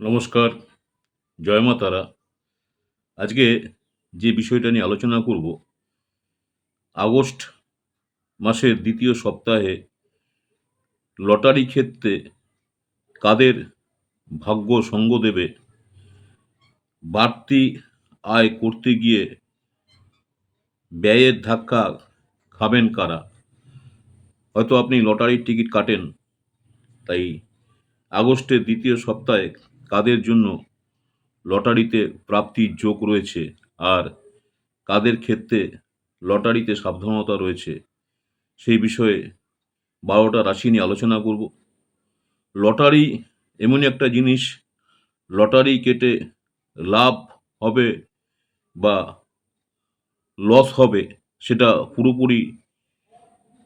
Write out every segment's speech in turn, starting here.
নমস্কার, জয় মা তারা। আজকে যে বিষয়টা নিয়ে আলোচনা করব, আগস্ট মাসের দ্বিতীয় সপ্তাহে লটারি ক্ষেত্রে কাদের ভাগ্য সঙ্গ দেবে, বাড়তি আয় করতে গিয়ে ব্যয়ের ধাক্কা খাবেন কারা? হয়তো আপনি লটারির টিকিট কাটেন, তাই আগস্টের দ্বিতীয় সপ্তাহে কাদের জন্য লটারিতে প্রাপ্তির যোগ রয়েছে আর কাদের ক্ষেত্রে লটারিতে সাবধানতা রয়েছে, সেই বিষয়ে বারোটা রাশি নিয়ে আলোচনা করব। লটারি এমনই একটা জিনিস, লটারি কেটে লাভ হবে বা লস হবে, সেটা পুরোপুরি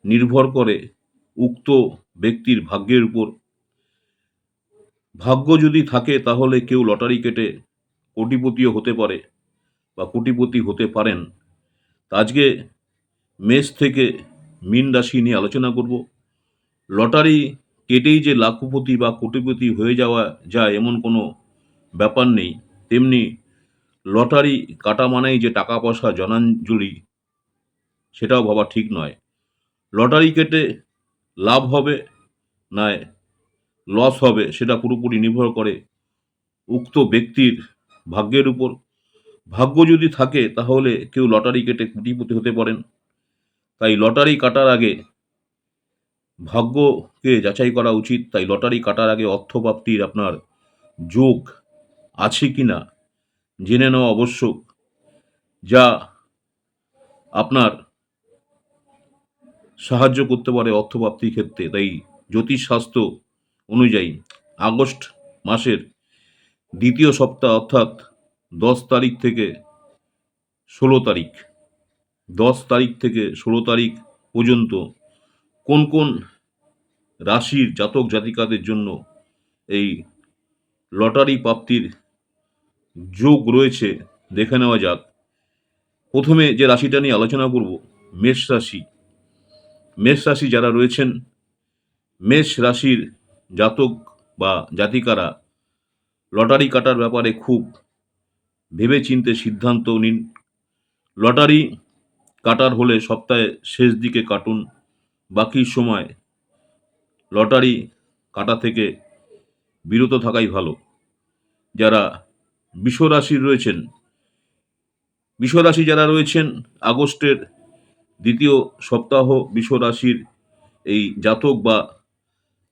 নির্ভর করে উক্ত ব্যক্তির ভাগ্যের উপর ভাগ্য যদি থাকে, তাহলে কেউ লটারি কেটে কোটিপতিও হতে পারে বা কোটিপতি হতে পারেন। আজকে মেষ থেকে মীন রাশি নিয়ে আলোচনা করব। লটারি কেটেই যে লাখপতি বা কোটিপতি হয়ে যাওয়া যায় এমন কোনো ব্যাপার নেই। তেমনি লটারি কাটা মানেই যে টাকা পয়সা জনাঞ্জলি, সেটাও ভাবা ঠিক নয়। লটারি কেটে লাভ হবে না লস হবে, সেটা পুরোপুরি নির্ভর করে উক্ত ব্যক্তির ভাগ্যের উপর। ভাগ্য যদি থাকে, তাহলে কেউ লটারি কেটে কোটিপতি হতে পারেন। তাই লটারি কাটার আগে ভাগ্যকে যাচাই করা উচিত। তাই লটারি কাটার আগে অর্থপ্রাপ্তির আপনার যোগ আছে কি না, জেনে নেওয়া আবশ্যক। যা আপনার সাহায্য করতে পারে অর্থপ্রাপ্তির ক্ষেত্রে। তাই জ্যোতিষশাস্ত্র অনুযায়ী আগস্ট মাসের দ্বিতীয় সপ্তাহ অর্থাৎ দশ তারিখ থেকে ষোলো তারিখ, দশ তারিখ থেকে ষোলো তারিখ পর্যন্ত কোন কোন রাশির জাতক জাতিকাদের জন্য এই লটারি প্রাপ্তির যোগ রয়েছে দেখে নেওয়া যাক। প্রথমে যে রাশিটা নিয়ে আলোচনা করব, মেষ রাশি। মেষ রাশি যারা রয়েছেন, মেষ রাশির জাতক বা জাতিকারা লটারি কাটার ব্যাপারে খুব ভেবেচিন্তে সিদ্ধান্ত নিন। লটারি কাটার হলে সপ্তাহে শেষ দিকে কাটুন, বাকি সময় লটারি কাটা থেকে বিরত থাকাই ভালো। যারা বিশ্বরাশির রয়েছেন, বিশ্বরাশি যারা রয়েছেন, আগস্টের দ্বিতীয় সপ্তাহ বিশ্বরাশির এই জাতক বা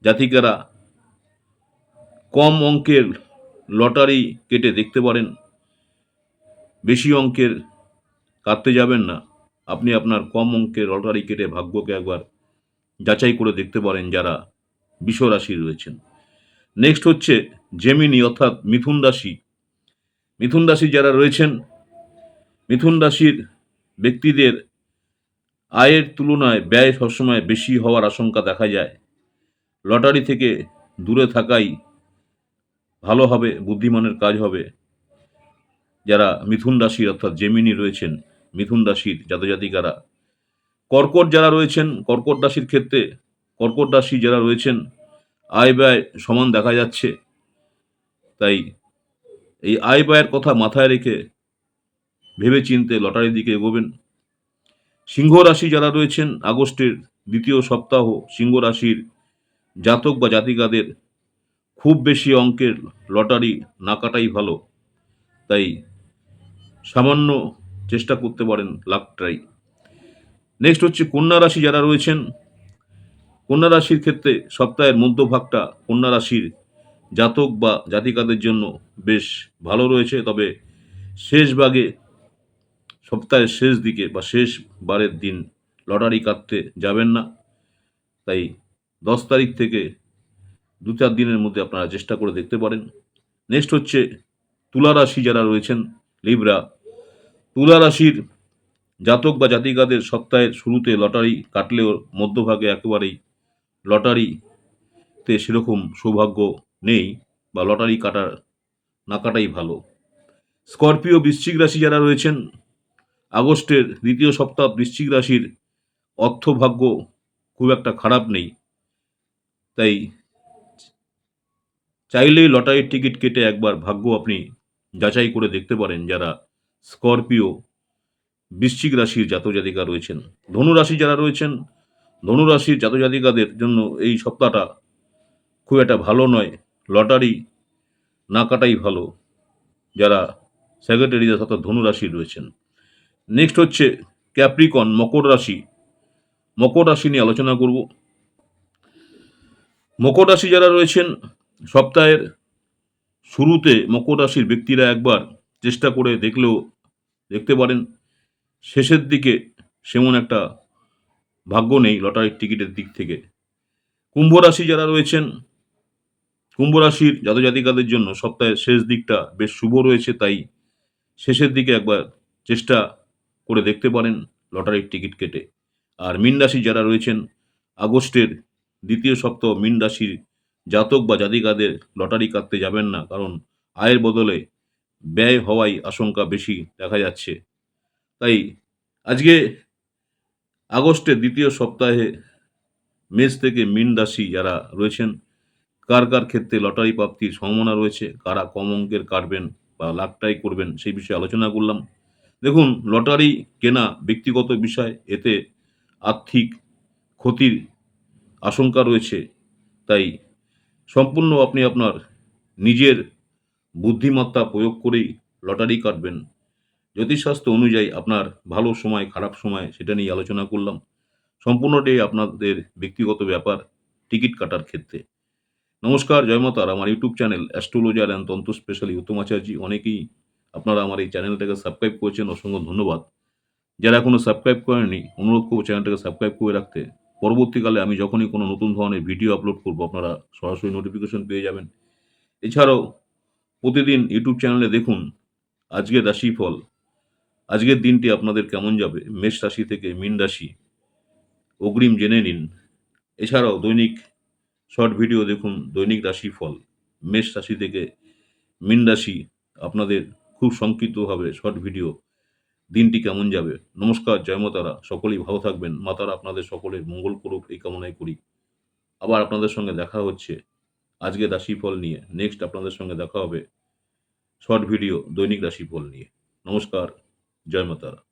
জাতিকারা কম অঙ্কের লটারি কেটে দেখতে পারেন। বেশি অঙ্কের কাটতে যাবেন না। আপনি আপনার কম অঙ্কের লটারি কেটে ভাগ্যকে একবার যাচাই করে দেখতে পারেন যারা রাশি রয়েছেন। নেক্সট হচ্ছে জেমিনি অর্থাৎ মিথুন রাশি। মিথুন রাশি যারা রয়েছেন, মিথুন রাশির ব্যক্তিদের আয়ের তুলনায় ব্যয় সবসময় বেশি হওয়ার আশঙ্কা দেখা যায়। লটারি থেকে দূরে থাকাই ভালো হবে, বুদ্ধিমানের কাজ হবে। যারা মিথুন রাশির অর্থাৎ জেমিনি রয়েছেন, মিথুন রাশির জাতজাতিকারা, কর্কট যারা রয়েছেন, কর্কট রাশির ক্ষেত্রে, কর্কট রাশি যারা রয়েছেন, আয় ব্যয় সমান দেখা যাচ্ছে। তাই এই আয় ব্যয়ের কথা মাথায় রেখে ভেবে চিনতে লটারির দিকে এগোবেন। সিংহ রাশি যারা রয়েছেন, আগস্টের দ্বিতীয় সপ্তাহ সিংহ রাশির জাতক বা জাতিকাদের খুব বেশি অঙ্কের লটারি না কাটাই ভালো। তাই সামান্য চেষ্টা করতে পারেন লাখ ট্রাই। নেক্সট হচ্ছে কন্যা রাশি যারা রয়েছেন, কন্যা রাশির ক্ষেত্রে সপ্তাহের মধ্যভাগটা কন্যা রাশির জাতক বা জাতিকাদের জন্য বেশ ভালো রয়েছে। তবে শেষ ভাগে সপ্তাহের শেষ দিকে বা শেষ বারের দিন লটারি কাটতে যাবেন না। তাই দশ তারিখ থেকে দু চার দিনের মধ্যে আপনারা চেষ্টা করে দেখতে পারেন। নেক্সট হচ্ছে তুলা রাশি যারা রয়েছেন লিব্রা তুলা রাশির জাতক বা জাতিকাদের সপ্তাহের শুরুতে লটারি কাটলেও মধ্যভাগে একেবারেই লটারিতে সেরকম সৌভাগ্য নেই বা লটারি কাটার না কাটাই ভালো। স্করপিও বৃশ্চিক রাশি যারা রয়েছেন, আগস্টের দ্বিতীয় সপ্তাহ বৃশ্চিক রাশির অর্থভাগ্য খুব একটা খারাপ নেই। তাই চাইলেই লটারির টিকিট কেটে একবার ভাগ্য আপনি যাচাই করে দেখতে পারেন যারা স্করপিও বৃশ্চিক রাশির জাতজাতিকা রয়েছেন। ধনুরাশি যারা রয়েছেন ধনুরাশির জাতজাতিকাদের জন্য এই সপ্তাহটা খুব একটা ভালো নয়। লটারি না কাটাই ভালো। যারা সেক্রেটারি অর্থাৎ ধনু রাশি রয়েছেন। নেক্সট হচ্ছে ক্যাপ্রিকন মকর রাশি। মকর রাশি নিয়ে আলোচনা করব। মকর রাশি যারা রয়েছেন সপ্তাহের শুরুতে মকর রাশির ব্যক্তিরা একবার চেষ্টা করে দেখলেও দেখতে পারেন শেষের দিকে সেমন একটা ভাগ্য নেই লটারির টিকিটের দিক থেকে। কুম্ভ রাশি যারা রয়েছেন, কুম্ভ রাশির জাতজাতিকাদের জন্য সপ্তাহের শেষ দিকটা বেশ শুভ রয়েছে, তাই শেষের দিকে একবার চেষ্টা করে দেখতে পারেন লটারির টিকিট কেটে। আর মীন রাশি যারা রয়েছেন, আগস্টের দ্বিতীয় সপ্তাহ মীন রাশির জাতক বা জাতিকাদের লটারি কাটতে যাবেন না, কারণ আয়ের বদলে ব্যয় হওয়াই আশঙ্কা বেশি দেখা যাচ্ছে। তাই আজকে আগস্টের দ্বিতীয় সপ্তাহে মেষ থেকে মীন রাশি যারা রয়েছেন, কার কার ক্ষেত্রে লটারি প্রাপ্তির সম্ভাবনা রয়েছে, কারা কম অঙ্কের কাটবেন বা লাখটাই করবেন সেই বিষয়ে আলোচনা করলাম। দেখুন, লটারি কেনা ব্যক্তিগত বিষয়, এতে আর্থিক ক্ষতির আশঙ্কা রয়েছে। তাই সম্পূর্ণ আপনি আপনার নিজের বুদ্ধিমত্তা প্রয়োগ করেই লটারি কাটবেন। জ্যোতিষশাস্ত্র অনুযায়ী আপনার ভালো সময়, খারাপ সময় সেটা নিয়ে আলোচনা করলাম। সম্পূর্ণটাই আপনাদের ব্যক্তিগত ব্যাপার, টিকিট কাটার ক্ষেত্রে। নমস্কার, জয় মাতার আমার ইউটিউব চ্যানেল অ্যাস্ট্রোলজার অ্যান্ড তন্ত্র স্পেশালি উত্তম আচার্যি। অনেকেই আপনারা আমার এই চ্যানেলটাকে সাবস্ক্রাইব করেছেন, অসংখ্য ধন্যবাদ। যারা এখনও সাবস্ক্রাইব করেনি অনুরোধ করব চ্যানেলটাকে সাবস্ক্রাইব করে রাখতে। পরবর্তীকালে আমি যখনই কোনো নতুন ধরনের ভিডিও আপলোড করব, আপনারা সরাসরি নোটিফিকেশন পেয়ে যাবেন। এছাড়াও প্রতিদিন ইউটিউব চ্যানেলে দেখুন আজকের রাশিফল। আজকের দিনটি আপনাদের কেমন যাবে? মেষ রাশি থেকে মীন রাশি। অগ্রিম জেনে নিন। এছাড়াও দৈনিক শর্ট ভিডিও দেখুন, দৈনিক রাশিফল। মেষ রাশি থেকে মীন রাশি আপনাদের খুব সংক্ষিপ্তভাবে শর্ট ভিডিও দিনটি কেমন যাবে? নমস্কার, জয় মাতারা। সকলেই ভালো থাকবেন। মাতারা আপনাদের সকলের মঙ্গল করুক, এই কামনাই করি। আবার আপনাদের সঙ্গে দেখা হচ্ছে আজকে রাশিফল নিয়ে। নেক্সট আপনাদের সঙ্গে দেখা হবে শর্ট ভিডিও দৈনিক রাশিফল নিয়ে। নমস্কার, জয় মাতারা।